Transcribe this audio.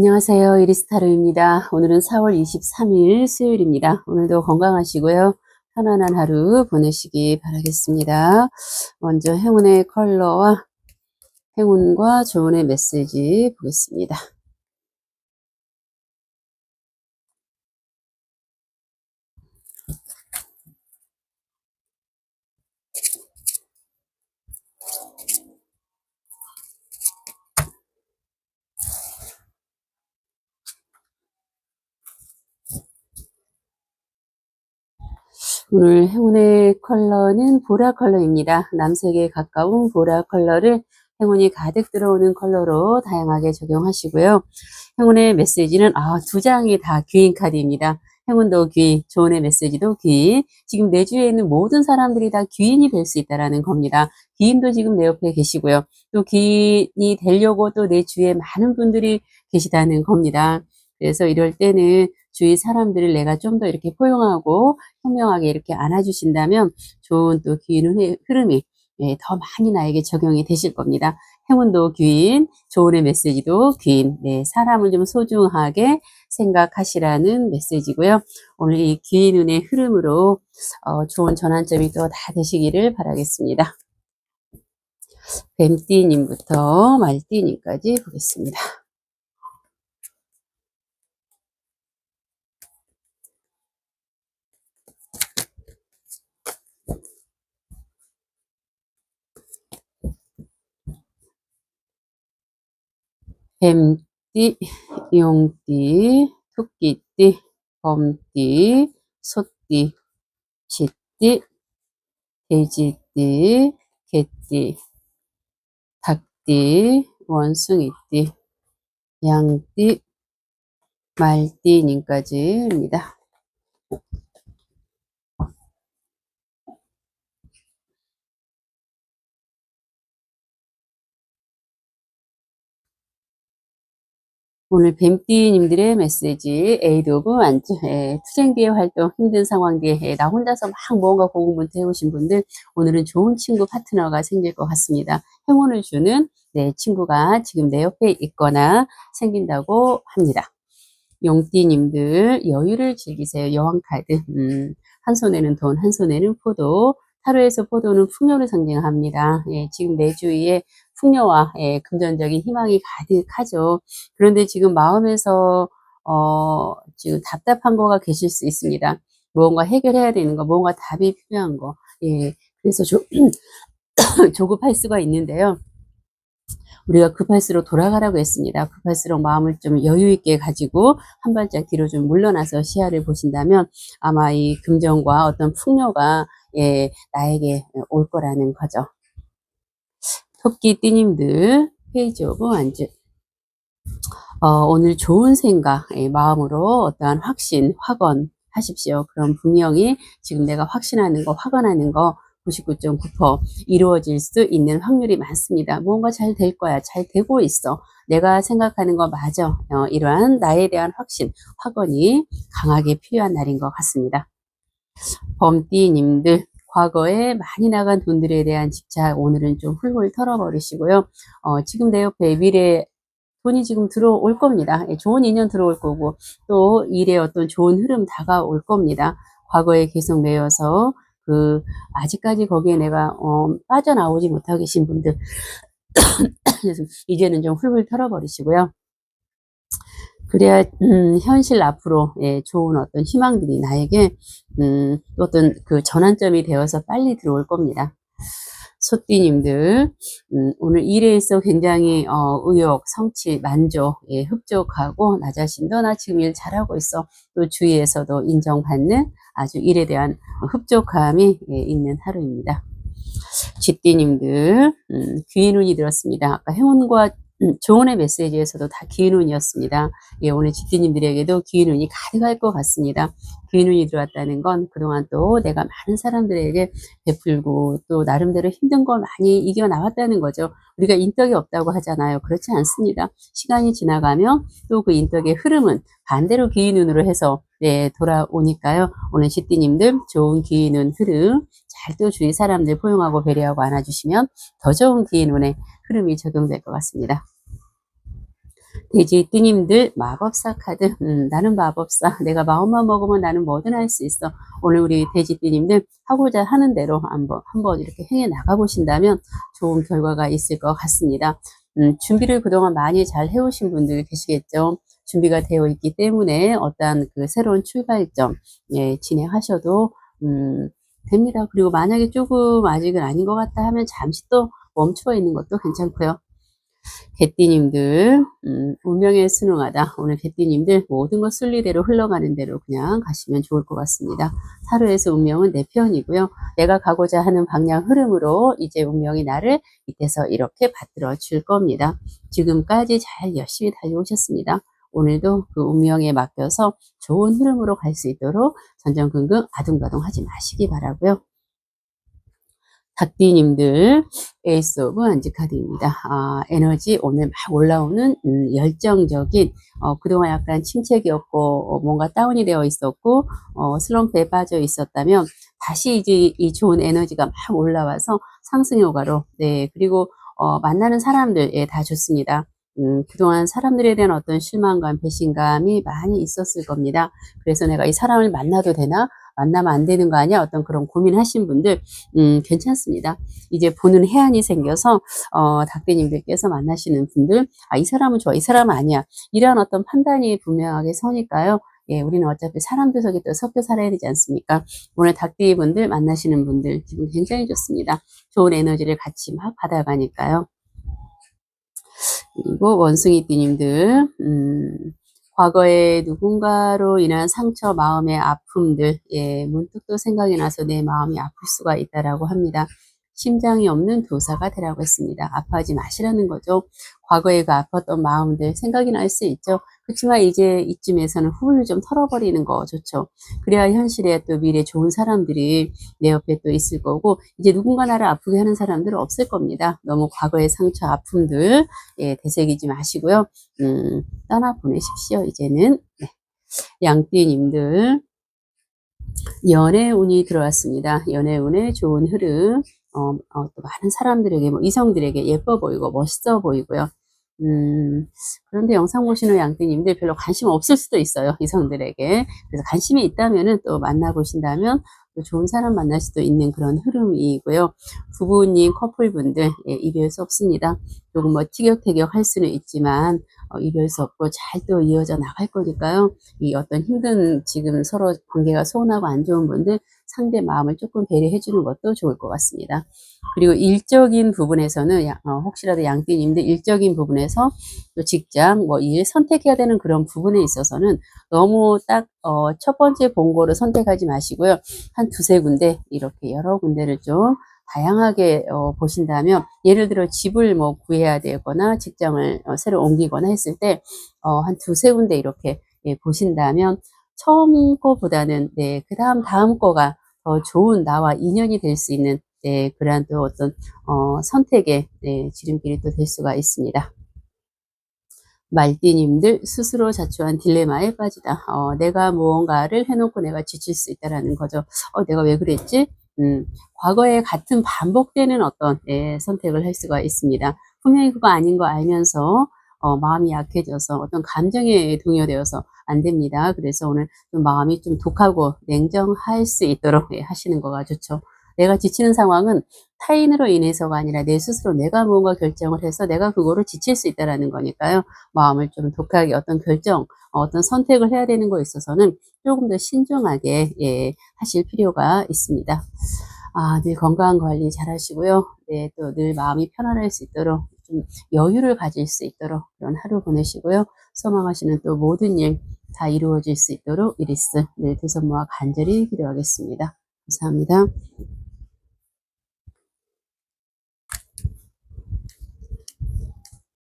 안녕하세요. 이리스타르입니다. 오늘은 4월 23일 수요일입니다. 오늘도 건강하시고요. 편안한 하루 보내시기 바라겠습니다. 먼저 행운의 컬러와 행운과 조언의 메시지 보겠습니다. 오늘 행운의 컬러는 보라 컬러입니다. 남색에 가까운 보라 컬러를 행운이 가득 들어오는 컬러로 다양하게 적용하시고요. 행운의 메시지는 아, 두 장이 다 귀인 카드입니다. 행운도 귀, 조언의 메시지도 귀. 지금 내 주위에 있는 모든 사람들이 다 귀인이 될 수 있다라는 겁니다. 귀인도 지금 내 옆에 계시고요. 또 귀인이 되려고 또 내 주위에 많은 분들이 계시다는 겁니다. 그래서 이럴 때는 주위 사람들을 내가 좀 더 이렇게 포용하고 현명하게 이렇게 안아주신다면 좋은 또 귀인 흐름이 예, 더 많이 나에게 적용이 되실 겁니다. 행운도 귀인, 조언의 메시지도 귀인, 네, 사람을 좀 소중하게 생각하시라는 메시지고요. 오늘 이 귀인 운의 흐름으로 어, 좋은 전환점이 또 다 되시기를 바라겠습니다. 뱀띠님부터 말띠님까지 보겠습니다. 뱀띠, 용띠, 토끼띠, 범띠, 소띠, 쥐띠, 돼지띠, 개띠, 닭띠, 원숭이띠, 양띠, 말띠님까지입니다. 오늘 뱀띠님들의 메시지 에이드 오브 안주 예, 투쟁 뒤의 활동 힘든 상황 뒤에 예, 나 혼자서 막 무언가 고군분투 해오신 분들 오늘은 좋은 친구 파트너가 생길 것 같습니다. 행운을 주는 내 친구가 지금 내 옆에 있거나 생긴다고 합니다. 용띠님들 여유를 즐기세요. 여왕 카드 음, 한 손에는 돈, 한 손에는 포도 타로에서 포도는 풍요를 상징합니다. 예, 지금 내 주위에 풍요와 예, 금전적인 희망이 가득하죠. 그런데 지금 마음에서 어, 지금 답답한 거가 계실 수 있습니다. 무언가 해결해야 되는 거, 무언가 답이 필요한 거. 예, 그래서 조, 조급할 수가 있는데요. 우리가 급할수록 돌아가라고 했습니다. 급할수록 마음을 좀 여유 있게 가지고 한 발짝 뒤로 좀 물러나서 시야를 보신다면 아마 이 금전과 어떤 풍요가 예, 나에게 올 거라는 거죠. 토끼 띠님들 페이지 오브 완주 어, 오늘 좋은 생각 예, 마음으로 어떠한 확신 확언 하십시오. 그럼 분명히 지금 내가 확신하는 거 확언하는 거 99.9% 이루어질 수 있는 확률이 많습니다. 무언가 잘 될 거야. 잘 되고 있어. 내가 생각하는 거 맞아. 어, 이러한 나에 대한 확신, 확언이 강하게 필요한 날인 것 같습니다. 범띠님들 과거에 많이 나간 돈들에 대한 집착 오늘은 좀 훌훌 털어버리시고요. 어, 지금 내 옆에 미래 돈이 지금 들어올 겁니다. 예, 좋은 인연 들어올 거고 또 일의 어떤 좋은 흐름 다가올 겁니다. 과거에 계속 매여서 그 아직까지 거기에 내가 어, 빠져나오지 못하고 계신 분들 이제는 좀 훌훌 털어버리시고요. 그래야 음, 현실 앞으로 예, 좋은 어떤 희망들이 나에게 음, 어떤 그 전환점이 되어서 빨리 들어올 겁니다. 소띠님들 음, 오늘 일에 있어 굉장히 어, 의욕, 성취, 만족, 예, 흡족하고 나 자신도 나 지금 일 잘하고 있어 또 주위에서도 인정받는 아주 일에 대한 흡족함이 예, 있는 하루입니다. 쥐띠님들 음, 귀인운이 들었습니다. 아까 행운과 음, 조언의 메시지에서도 다 기운운이었습니다. 예, 오늘 집주님들에게도 기운운이 가득할 것 같습니다. 기운운이 들어왔다는 건 그동안 또 내가 많은 사람들에게 베풀고 또 나름대로 힘든 걸 많이 이겨 나왔다는 거죠. 우리가 인덕이 없다고 하잖아요. 그렇지 않습니다. 시간이 지나가면 또 그 인덕의 흐름은 반대로 기운운으로 해서 네, 돌아오니까요. 오늘 집디님들 좋은 기운운 흐름 잘 또 주위 사람들 포용하고 배려하고 안아주시면 더 좋은 기운운의 흐름이 적용될 것 같습니다. 돼지띠님들 마법사 카드. 음, 나는 마법사. 내가 마음만 먹으면 나는 뭐든 할 수 있어. 오늘 우리 돼지띠님들 하고자 하는 대로 한번 한번 이렇게 행해 나가 보신다면 좋은 결과가 있을 것 같습니다. 음, 준비를 그동안 많이 잘 해오신 분들 계시겠죠 준비가 되어 있기 때문에 어떠한 그 새로운 출발점 예, 진행하셔도 음, 됩니다 그리고 만약에 조금 아직은 아닌 것 같다 하면 잠시 또 멈춰 있는 것도 괜찮고요 개띠님들 음, 운명에 순응하다. 오늘 개띠님들 모든 것 순리대로 흘러가는 대로 그냥 가시면 좋을 것 같습니다. 타로에서 운명은 내 편이고요. 내가 가고자 하는 방향 흐름으로 이제 운명이 나를 밑에서 이렇게 받들어 줄 겁니다. 지금까지 잘 열심히 달려오셨습니다. 오늘도 그 운명에 맡겨서 좋은 흐름으로 갈 수 있도록 전전긍긍 아둥바둥 하지 마시기 바라고요. 닭띠님들 에이스 오브 안지 카드입니다. 아, 에너지 오늘 막 올라오는 음, 열정적인 어, 그동안 약간 침체기였고 어, 뭔가 다운이 되어 있었고 어, 슬럼프에 빠져 있었다면 다시 이제 이 좋은 에너지가 막 올라와서 상승 효과로 네 그리고 어, 만나는 사람들 예, 다 좋습니다. 음, 그동안 사람들에 대한 어떤 실망감, 배신감이 많이 있었을 겁니다. 그래서 내가 이 사람을 만나도 되나? 만나면 안 되는 거 아니야? 어떤 그런 고민하신 분들, 음, 괜찮습니다. 이제 보는 해안이 생겨서, 어, 닭대님들께서 만나시는 분들, 아, 이 사람은 좋아, 이 사람은 아니야. 이러한 어떤 판단이 분명하게 서니까요. 예, 우리는 어차피 사람들 속에 또 섞여 살아야 되지 않습니까? 오늘 닭대이 분들 만나시는 분들 기분 굉장히 좋습니다. 좋은 에너지를 같이 막 받아가니까요. 그리고 원숭이띠님들, 음, 과거에 누군가로 인한 상처, 마음의 아픔들, 예, 문득 또 생각이 나서 내 마음이 아플 수가 있다라고 합니다. 심장이 없는 교사가 되라고 했습니다. 아파하지 마시라는 거죠. 과거에 그 아팠던 마음들 생각이 날 수 있죠. 그렇지만 이제 이쯤에서는 후를 좀 털어버리는 거 좋죠. 그래야 현실에 또 미래 좋은 사람들이 내 옆에 또 있을 거고 이제 누군가 나를 아프게 하는 사람들은 없을 겁니다. 너무 과거의 상처, 아픔들 예, 되새기지 마시고요. 음, 떠나 보내십시오. 이제는 네. 양띠님들 연애 운이 들어왔습니다. 연애 운의 좋은 흐름. 어, 어, 또 많은 사람들에게, 뭐 이성들에게 예뻐 보이고 멋있어 보이고요. 음, 그런데 영상 보시는 양띠님들 별로 관심 없을 수도 있어요. 이성들에게. 그래서 관심이 있다면은 또 만나보신다면 또 좋은 사람 만날 수도 있는 그런 흐름이고요. 부부님, 커플분들, 예, 이별 수 없습니다. 조금 뭐 티격태격 할 수는 있지만, 어, 이별 수 없고 잘 또 이어져 나갈 거니까요. 이 어떤 힘든 지금 서로 관계가 소원하고 안 좋은 분들 상대 마음을 조금 배려해 주는 것도 좋을 것 같습니다. 그리고 일적인 부분에서는 야- 어, 혹시라도 양띠님들 일적인 부분에서 또 직장 뭐 일 선택해야 되는 그런 부분에 있어서는 너무 딱 어, 첫 번째 본거를 선택하지 마시고요. 한 두세 군데 이렇게 여러 군데를 좀 다양하게 어, 보신다면 예를 들어 집을 뭐 구해야 되거나 직장을 어, 새로 옮기거나 했을 때 어, 한 두세 군데 이렇게 예, 보신다면 처음 거보다는 네, 그 다음 다음 거가 더 좋은 나와 인연이 될 수 있는 네, 그러한 또 어떤 어, 선택의 네, 지름길이 또 될 수가 있습니다. 말띠님들 스스로 자초한 딜레마에 빠지다. 어, 내가 무언가를 해놓고 내가 지칠 수 있다라는 거죠. 어, 내가 왜 그랬지? 음, 과거에 같은 반복되는 어떤 예, 선택을 할 수가 있습니다. 분명히 그거 아닌 거 알면서 어, 마음이 약해져서 어떤 감정에 동요되어서 안 됩니다. 그래서 오늘 좀 마음이 좀 독하고 냉정할 수 있도록 예, 하시는 거가 좋죠. 내가 지치는 상황은 타인으로 인해서가 아니라 내 스스로 내가 무언가 결정을 해서 내가 그거를 지칠 수 있다라는 거니까요. 마음을 좀 독하게 어떤 결정, 어떤 선택을 해야 되는 거에 있어서는 조금 더 신중하게 예, 하실 필요가 있습니다. 아, 늘 건강 관리 잘 하시고요. 네, 또 늘 마음이 편안할 수 있도록 좀 여유를 가질 수 있도록 그런 하루 보내시고요. 소망하시는 또 모든 일 다 이루어질 수 있도록 이리스 늘 두선모와 간절히 기도하겠습니다. 감사합니다.